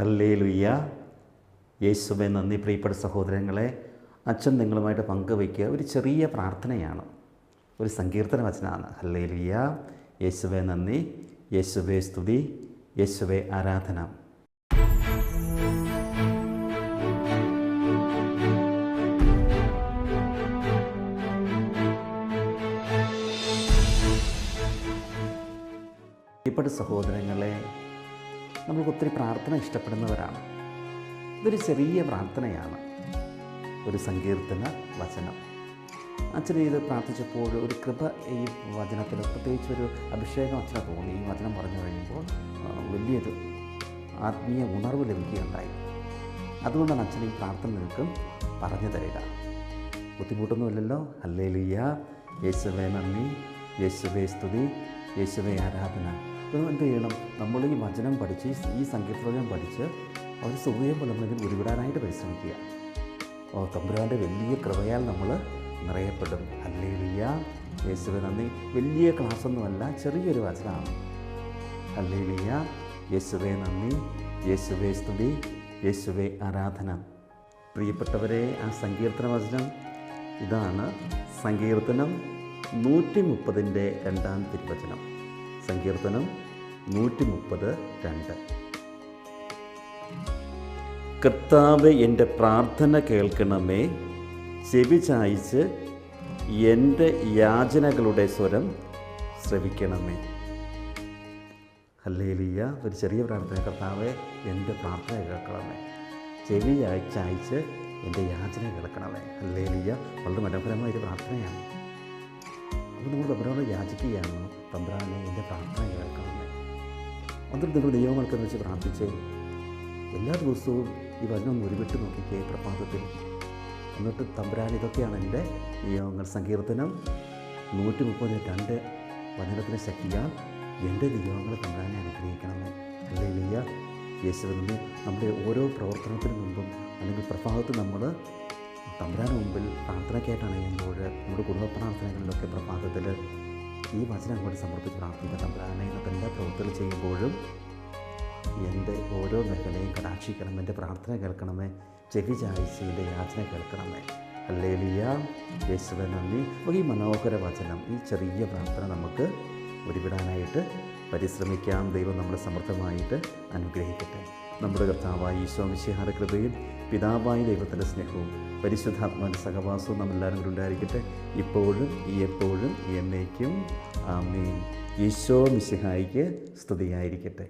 ഹല്ലേ ലുയ്യ നന്ദി പ്രിയപ്പെട്ട സഹോദരങ്ങളെ. അച്ഛൻ നിങ്ങളുമായിട്ട് പങ്കുവയ്ക്കുക ഒരു ചെറിയ പ്രാർത്ഥനയാണ്. ഒരു സങ്കീർത്തന വചനമാണ് ഹല്ലേ ലുയ്യ നന്ദി. യേശുവെ സ്തുതി. യേശുവെ ആരാധന. പ്രിയപ്പെട്ട സഹോദരങ്ങളെ നമുക്ക് ഒത്തിരി പ്രാർത്ഥന ഇഷ്ടപ്പെടുന്നവരാണ്. ഇതൊരു ചെറിയ പ്രാർത്ഥനയാണ്. ഒരു സങ്കീർത്തന വചനം. അച്ഛൻ ഇത് പ്രാർത്ഥിച്ചപ്പോൾ ഒരു കൃപ ഈ വചനത്തിൽ പ്രത്യേകിച്ച് ഒരു അഭിഷേകം അച്ഛനെ തോന്നി. ഈ വചനം പറഞ്ഞു കഴിയുമ്പോൾ വലിയൊരു ആത്മീയ ഉണർവ് ലഭിക്കുകയുണ്ടായി. അതുകൊണ്ടാണ് അച്ഛൻ ഈ പ്രാർത്ഥന നിൽക്കും പറഞ്ഞു തരിക. ബുദ്ധിമുട്ടൊന്നുമില്ലല്ലോ? അല്ലേ ലിയ യേശുവേ നന്ദി. യേശുവേ സ്തുതി. യേശുവേ ആരാധന. അപ്പോൾ എന്ത് ചെയ്യണം നമ്മൾ ഈ വചനം പഠിച്ച് ഈ സങ്കീർത്തനം പഠിച്ച് അവർ സുഖയുമ്പോൾ നമ്മളിതിൽ ഉരുവിടാനായിട്ട് പരിശ്രമിക്കുക. ഓ തമ്പുരാന്റെ വലിയ കൃപയാൽ നമ്മൾ നിറയപ്പെടും. അല്ലേലിയ യേശുവ നന്ദി. വലിയ ക്ലാസ്സൊന്നുമല്ല ചെറിയൊരു വചനമാണ്. അല്ലേലിയ യേശുവേ നന്ദി. യേശുവേ സ്തുതി. യേശുവേ ആരാധന. പ്രിയപ്പെട്ടവരെ ആ സങ്കീർത്തന വചനം ഇതാണ് സങ്കീർത്തനം നൂറ്റി മുപ്പതിന്റെ രണ്ടാം തിരുവചനം. സങ്കീർത്തനം നൂറ്റി മുപ്പത് രണ്ട്. കർത്താവ് എന്റെ പ്രാർത്ഥന കേൾക്കണമേ. ചെവി ചായ്ച്ച് എന്റെ യാചനകളുടെ സ്വരം ശ്രവിക്കണമേ. ഹല്ലേലിയ. ഒരു ചെറിയ പ്രാർത്ഥന. കർത്താവെ എന്റെ പ്രാർത്ഥന കേൾക്കണമേ. ചെവി ചായ്ച്ച് എന്റെ യാചന കേൾക്കണമേ. ഹല്ലേലിയ. വളരെ മനോഹരമായ ഒരു പ്രാർത്ഥനയാണ്. അപ്പോൾ നമ്മൾ യാചിക്കുകയാണ് തമ്പുരാനെ എന്റെ പ്രാർത്ഥന കേൾക്കണമേ എന്നിട്ട് നിങ്ങൾ ദൈവങ്ങൾക്ക് വെച്ച് പ്രാർത്ഥിച്ച് എല്ലാ ദിവസവും ഈ വചനം ഉരുവിട്ട് നോക്കിക്കേ പ്രഭാതത്തിൽ. എന്നിട്ട് തമ്പുരാൻ ഇതൊക്കെയാണ് എന്റെ നിയമങ്ങൾ സങ്കീർത്തനം നൂറ്റി മുപ്പത് രണ്ട് വചനത്തിന് ശക്തിയാൽ എന്റെ നിയമങ്ങൾ തമ്പുരാനെ അനുഗ്രഹിക്കണമേ ലിയ യേശുവിനെ നമ്മുടെ ഓരോ പ്രവർത്തനത്തിന് മുമ്പും അല്ലെങ്കിൽ പ്രഭാതത്തിൽ നമ്മൾ തമ്പുരാന് മുമ്പിൽ പ്രാർത്ഥനയ്ക്കായിട്ടാണ് ചെയ്യുമ്പോൾ നമ്മുടെ കുടുംബ പ്രാർത്ഥനകളിലൊക്കെ പ്രഭാതത്തിൽ ഈ വചനം അങ്ങോട്ട് സമർപ്പിച്ച് പ്രാർത്ഥിക്കുക. തമ്പുരാനെ ഇന്നത്തെ എല്ലാ പ്രവൃത്തികൾ ചെയ്യുമ്പോഴും എന്റെ ഓരോ മേഖലയും കടാക്ഷിക്കണം എന്റെ പ്രാർത്ഥന കേൾക്കണമേ ചെവി എന്റെ യാചന കേൾക്കണമേ. അല്ലേ ലിയ യേശുവെ നന്ദി. അപ്പോൾ ഈ മനോഹര വചനം ഈ ചെറിയ പ്രാർത്ഥന നമുക്ക് ഒരുവിടാനായിട്ട് പരിശ്രമിക്കാം. ദൈവം നമ്മളെ സമൃദ്ധമായിട്ട് അനുഗ്രഹിക്കട്ടെ. നമ്മുടെ കർത്താവായി ഈശോ മിശിഹാര കൃപയും പിതാവായ ദൈവത്തിന്റെ സ്നേഹവും പരിശുദ്ധാത്മാവിന്റെ സഹവാസവും നമ്മളെല്ലാവരും കൂടി ഉണ്ടായിരിക്കട്ടെ. ഇപ്പോഴും ഈ എപ്പോഴും എന്നേക്കും. ആമേൻ. ഈശോ മിശിഹായിക്ക് സ്തുതിയായിരിക്കട്ടെ.